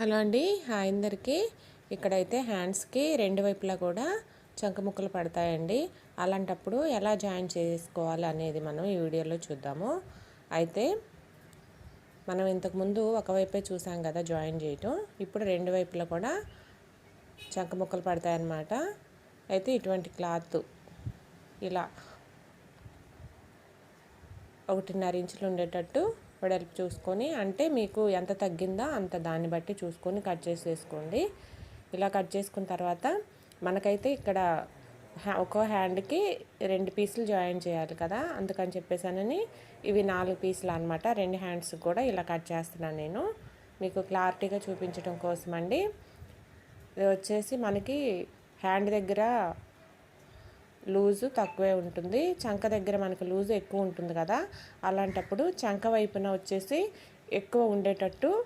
Hello అండి. Hi అందరికీ. ఇక్కడైతే హ్యాండ్స్కి రెండు వైపులా కూడా చంక ముక్కలు పడతాయండి. అలాంటప్పుడు ఎలా జాయిన్ చేసుకోవాలి అనేది మనం ఈ వీడియోలో చూద్దాము. అయితే మనం ఇంతకుముందు ఒకవైపే చూసాం కదా జాయిన్ చేయటం. ఇప్పుడు రెండు వైపులా కూడా చంక ముక్కలు పడతాయన్నమాట. అయితే ఇటువంటి క్లాత్ ఇలా ఒకటిన్నర ఇంచులు ఉండేటట్టు వెడల్పు చూసుకొని అంటే మీకు ఎంత తగ్గిందో అంత దాన్ని బట్టి చూసుకొని కట్ చేసేసుకోండి. ఇలా కట్ చేసుకున్న తర్వాత మనకైతే ఇక్కడ ఒక్కో హ్యాండ్కి రెండు పీసులు జాయిన్ చేయాలి కదా. అందుకని చెప్పేసానని ఇవి నాలుగు పీసులు అనమాట రెండు హ్యాండ్స్ కూడా ఇలా కట్ చేస్తున్నాను నేను. మీకు క్లారిటీగా చూపించడం కోసం అండి ఇది వచ్చేసి మనకి హ్యాండ్ దగ్గర లూజు తక్కువే ఉంటుంది. చంక దగ్గర మనకు లూజు ఎక్కువ ఉంటుంది కదా. అలాంటప్పుడు చంక వైపున వచ్చేసి ఎక్కువ ఉండేటట్టు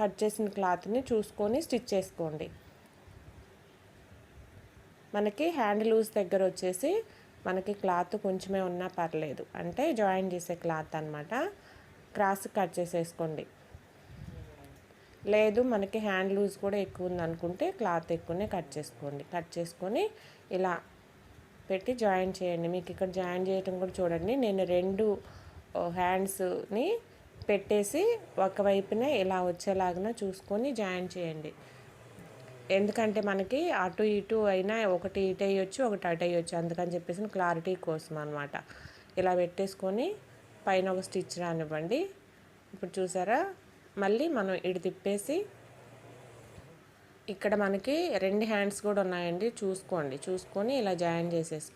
కట్ చేసిన క్లాత్ని చూసుకొని స్టిచ్ చేసుకోండి. మనకి హ్యాండ్ లూజ్ దగ్గర వచ్చేసి మనకి క్లాత్ కొంచెమే ఉన్నా పర్లేదు. అంటే జాయిన్ చేసే క్లాత్ అనమాట క్రాస్ కట్ చేసేసుకోండి. లేదు మనకి హ్యాండ్ లూజ్ కూడా ఎక్కువ ఉంది అనుకుంటే క్లాత్ ఎక్కువనే కట్ చేసుకోండి. కట్ చేసుకొని ఇలా పెట్టి జాయిన్ చేయండి. మీకు ఇక్కడ జాయిన్ చేయటం కూడా చూడండి. నేను రెండు హ్యాండ్స్ని పెట్టేసి ఒకవైపున ఇలా వచ్చేలాగా చూసుకొని జాయిన్ చేయండి. ఎందుకంటే మనకి అటు ఇటు అయినా ఒకటి ఇటు అయ్యొచ్చు ఒకటి అటు అయ్యొచ్చు. అందుకని చెప్పేసి క్లారిటీ కోసం అనమాట ఇలా పెట్టేసుకొని పైన ఒక స్టిచ్ రానివ్వండి. ఇప్పుడు చూసారా? మళ్ళీ మనం ఇటు తిప్పేసి ఇక్కడ మనకి రెండు హ్యాండ్స్ కూడా ఉన్నాయండి. చూసుకోండి. చూసుకొని ఇలా జాయిన్ చేసేసుకోండి.